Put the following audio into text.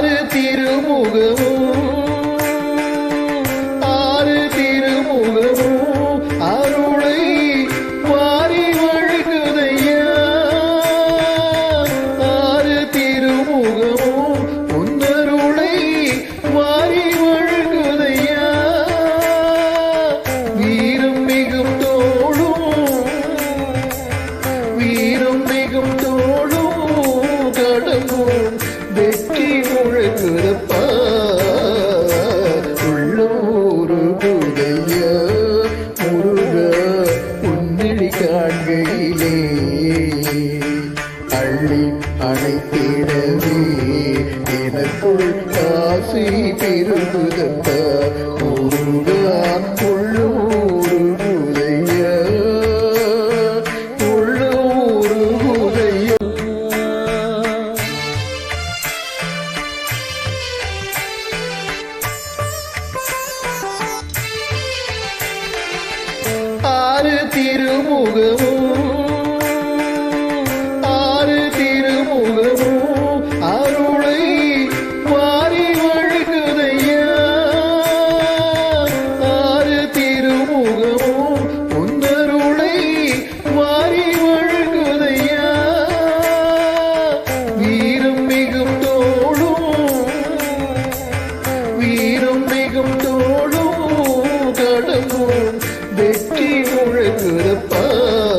ஆறு திருமுகமும் ஆறு திருமுகமும் அருளை வாரி வழங்குதையா? ஆறு திருமுகமும் உன்னருளை வாரி வழங்குதையா? வீரம் மிகும் தோளும் வீரம் மிகும் தோளும் கடமும் அள்ளி அழைத்திடவே எனக்குள் காசி பெருகுதப்பா உருகா திருமுகமும் 中人的本。